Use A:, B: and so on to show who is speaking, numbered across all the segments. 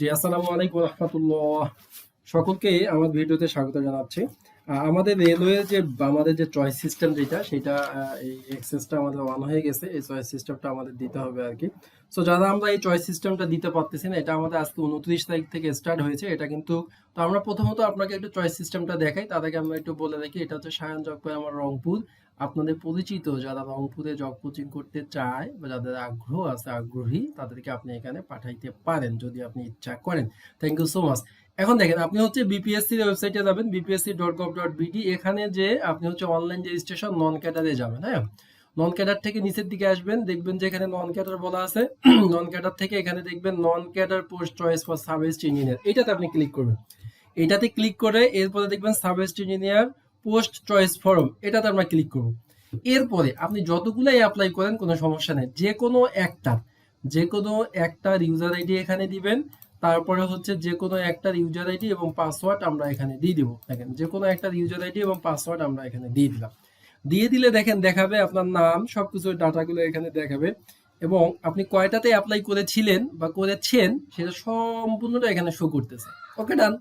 A: জি, আসসালামু আলাইকুম রহমতুল্লাহ। সকলকে আমার ভিডিওতে স্বাগত জানাচ্ছি। আমাদের রেলওয়ে যে, আমাদের যে চয়েস সিস্টেম যেটা, সেটা এই এক্সেসটা আমাদের অন হয়ে গেছে। এই চয়েস সিস্টেমটা আমাদের দিতে হবে আর কি সো যারা আমরা এই চয়েস সিস্টেমটা দিতে পারতেছি না, এটা আমাদের আজকে উনত্রিশ তারিখ থেকে স্টার্ট হয়েছে। এটা কিন্তু, তো আমরা প্রথমত আপনাকে একটু চয়েস সিস্টেমটা দেখাই। আগে আমরা একটু বলে রাখি, এটা হচ্ছে সায়ন জব করে আমার রংপুর। আপনাদের পরিচিত, যারা রংপুরে জব কোচিং করতে চায় বা যাদের আগ্রহ আছে, আগ্রহী, তাদেরকে আপনি এখানে পাঠাইতে পারেন যদি আপনি ইচ্ছা করেন। থ্যাংক ইউ সো মাচ এখন দেখেন, আপনি হচ্ছে বিপিএসসি ওয়েবসাইটে যাবেন BPSC dot gov dot BD এখানে যে আপনি হচ্ছে অনলাইন রেজিস্ট্রেশন নন ক্যাডারে যাবেন হ্যাঁ? নন ক্যাডার থেকে নিচের দিকে আসবেন, দেখবেন যে এখানে নন ক্যাডার বলা আছে। নন ক্যাডার থেকে এখানে দেখবেন non cadre post choice for subassistant engineer এটাতে আপনি ক্লিক করবেন। এটাতে ক্লিক করে এরপরে দেখবেন subassistant engineer post choice form, এটাতে আমরা ক্লিক করব। এরপরে আপনি যতগুলাই অ্যাপ্লাই করেন, কোনো সমস্যা নেই। যে কোনো একটা, যে কোনো একটার ইউজার আইডি এখানে দিবেন, তারপরে হচ্ছে যে কোনো একটার ইউজার আইডি এবং পাসওয়ার্ড আমরা এখানে দিয়ে দিব। দেখেন, যে কোনো একটার ইউজার আইডি এবং পাসওয়ার্ড আমরা এখানে দিয়ে দিলাম। দিয়ে দিলে দেখেন, দেখাবে আপনার নাম সবকিছু ডাটাগুলো এখানে দেখাবে এবং আপনি কয়টাতে অ্যাপ্লাই করেছিলেন বা করেছেন, সেটা সম্পূর্ণটা এখানে শো করতেছে। ওকে ডান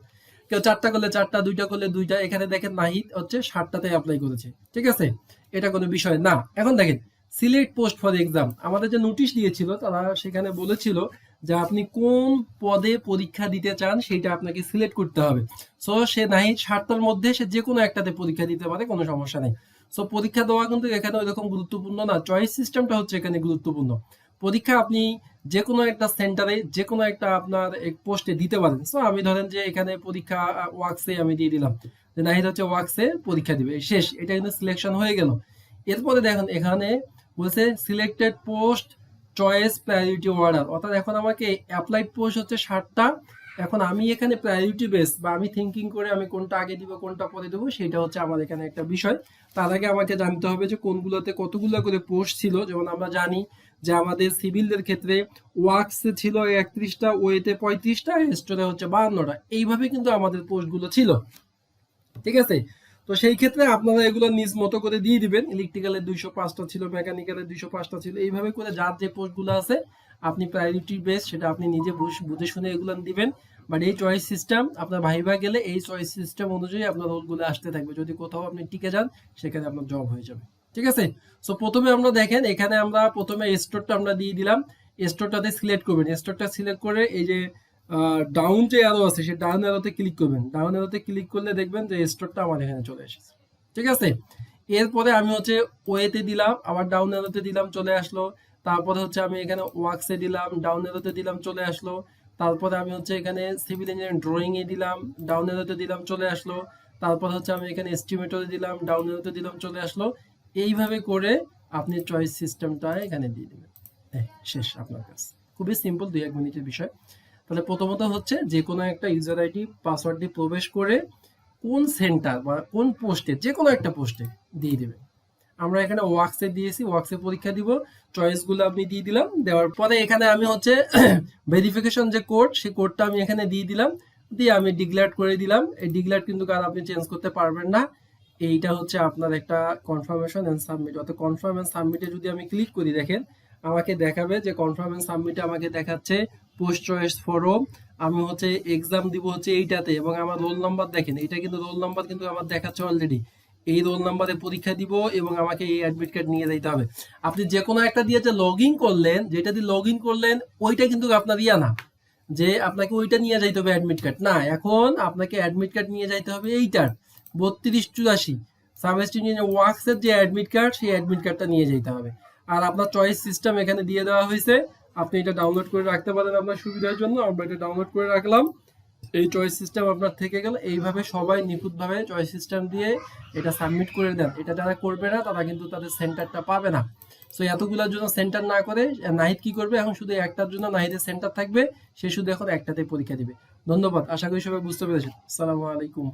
A: কেউ চারটা করলে চারটা, দুইটা করলে দুইটা, এখানে দেখেন নাহিদ হচ্ছে ষাটটাতে অ্যাপ্লাই করেছে, ঠিক আছে? এটা কোনো বিষয় না। এখন দেখেন, সিলেক্ট পোস্ট ফর এক্সাম আমাদের যে নোটিশ দিয়েছিল তারা সেখানে বলেছিল যে আপনি কোন পদে পরীক্ষা দিতে চান, সেটা আপনাকে সিলেক্ট করতে হবে। সো সে নাহিদ ষাটটার মধ্যে সে যে কোনো একটাতে পরীক্ষা দিতে পারে, কোনো সমস্যা নেই। সো পরীক্ষা দেওয়া কিন্তু এখানে ওইরকম গুরুত্বপূর্ণ না চয়েস সিস্টেমটা হচ্ছে এখানে গুরুত্বপূর্ণ। পরীক্ষা আপনি যে কোনো একটা সেন্টারে যে কোনো একটা আপনার এক পোস্টে দিতে পারেন। সো আমি ধরেন যে এখানে পরীক্ষা ওয়ার্কসে আমি দিয়ে দিলাম। যে নাহিদ হচ্ছে ওয়ার্কসে পরীক্ষা দিবে। শেষ, এটা কিন্তু সিলেকশন হয়ে গেল। এরপরে দেখেন, এখানে বলছে selected post choice priority order অর্থাৎ এখন আমাকে অ্যাপ্লাইড পোস্ট হচ্ছে ষাটটা এখন আমি এখানে প্রায়োরিটি বেস বা আমি থিঙ্কিং করে আমি কোনটা আগে দিব, কোনটা পরে দেবো, সেটা হচ্ছে আমার এখানে একটা বিষয়। তার আগে আমাকে জানতে হবে যে কোনগুলোতে কতগুলো করে পোস্ট ছিল। যেমন আমরা জানি যে আমাদের সিভিলদের ক্ষেত্রে ওয়ার্কসে ছিল একত্রিশটা, ওয়েতে পঁয়ত্রিশটা স্টোরে হচ্ছে বাহান্নটা। এইভাবে কিন্তু আমাদের পোস্টগুলো ছিল। ঠিক আছে? তো সেই ক্ষেত্রে আপনারা এগুলো নিজ মতো করে দিয়ে দিবেন। ইলেকট্রিক্যালের দুইশো পাঁচটা ছিল মেকানিক্যালের দুইশো পাঁচটা ছিল। এইভাবে করে যার যে পোস্টগুলো আছে, আপনি প্রায়োরিটি বেস সেটা আপনি নিজে বুঝ- শুনে এগুলো দিবেন। বাট এই চয়েস সিস্টেম আপনার ভাইবা গেলে এই চয়েস সিস্টেম অনুযায়ী আপনার রোলগুলো আসতে থাকবে। যদি কোথাও আপনি টিকে যান, সেখানে আপনার জব হয়ে যাবে। ঠিক আছে? সো প্রথমে আমরা দেখেন, এখানে আমরা প্রথমে স্টোরটা আমরা দিয়ে দিলাম। স্টোরটাতে সিলেক্ট করবেন। স্টোরটা সিলেক্ট করে এই যে ডাউন যে অ্যারো আছে সেই ডাউন অ্যারোতে ক্লিক করবেন। ডাউন অ্যারোতে ক্লিক করলে দেখবেন যে স্টোরটা আমার এখানে চলে এসেছে। ঠিক আছে? এরপরে আমি হচ্ছে ওয়েতে দিলাম আবার ডাউন অ্যারোতে দিলাম চলে আসলো। তারপরে হচ্ছে আমি এখানে ওয়ার্কসে দিলাম ডাউন অ্যারোতে দিলাম চলে আসলো। তারপরে আমি হচ্ছে এখানে সিভিল ইঞ্জিনিয়ারিং ড্রয়িং এ দিলাম ডাউন এরোতে দিলাম চলে আসলো। তারপর হচ্ছে আমি এখানে এস্টিমেটরে দিলাম ডাউন এরোতে দিলাম চলে আসলো। এইভাবে করে আপনি চয়েস সিস্টেমটা এখানে দিয়ে দেবেন। এই, শেষ আপনার কাছে খুবই সিম্পল দুই এক মিনিটের বিষয়। তাহলে প্রথমত হচ্ছে যে কোনো একটা ইউজার আইডি পাসওয়ার্ড দিয়ে প্রবেশ করে কোন সেন্টার বা কোন পোস্টে যে কোনো একটা পোস্টে দিয়ে দেবেন। আমরা এখানে ওয়ার্কসে দিয়েছি ওয়ার্কসে পরীক্ষা দিব চয়েসগুলো আপনি দিয়ে দিলাম, দেওয়ার পরে এখানে আমি হচ্ছে ভেরিফিকেশন যে কোড সেই কোডটা আমি এখানে দিয়ে দিলাম, দিয়ে আমি ডিক্লেয়ার করে দিলাম। এই ডিক্লেয়ার কিন্তু আর আপনি চেঞ্জ করতে পারবেন না। এইটা হচ্ছে আপনার একটা কনফার্মেশন অ্যান্ড সাবমিট অর্থাৎ কনফার্ম এন্ড সাবমিটে যদি আমি ক্লিক করি দেখেন আমাকে দেখাবে যে কনফার্ম এন্ড সাবমিটে আমাকে দেখাচ্ছে পোস্ট চয়েস ফরম আমি হচ্ছে এক্সাম দিব হচ্ছে এইটাতে এবং আমার রোল নাম্বার দেখেন, এটা কিন্তু রোল নাম্বার কিন্তু আমার দেখাচ্ছে অলরেডি এই রোল নাম্বারে পরীক্ষা দিব এবং আমাকে এই অ্যাডমিট কার্ড নিয়ে যাইতে হবে। আপনি যে কোনো একটা দিয়ে যে লগ ইন করলেন, যেটা দিয়ে লগ ইন করলেন, ওইটা কিন্তু আপনার ইয়া না। যে আপনাকে ওইটা নিয়ে যাইতে হবে অ্যাডমিট কার্ড না, এখন আপনাকে অ্যাডমিট কার্ড নিয়ে যাইতে হবে এইটার। বত্রিশ চুরাশি। ইঞ্জিনিয়ার ওয়ার্কসের যে অ্যাডমিট কার্ড সেই অ্যাডমিট কার্ডটা নিয়ে যেতে হবে। আর আপনার চয়েস সিস্টেম এখানে দিয়ে দেওয়া হয়েছে। আপনি এটা ডাউনলোড করে রাখতে পারেন আপনার সুবিধার জন্য। আমরা এটা ডাউনলোড করে রাখলাম। এই চয়েস সিস্টেম আপনার থেকে গেল। এইভাবে সবাই নিখুঁতভাবে চয়েস সিস্টেম দিয়ে এটা সাবমিট করে দেন। এটা যারা করবে না, তারা কিন্তু তাদের সেন্টারটা পাবে না। সো এতগুলোর জন্য সেন্টার না করে নাহিদ কি করবে? এখন শুধু একটার জন্য নাহিদের সেন্টার থাকবে। সে শুধু এখন একটাতে পরীক্ষা দিবে। ধন্যবাদ। আশা করি সবাই বুঝতে পেরেছেন। আসসালামু আলাইকুম।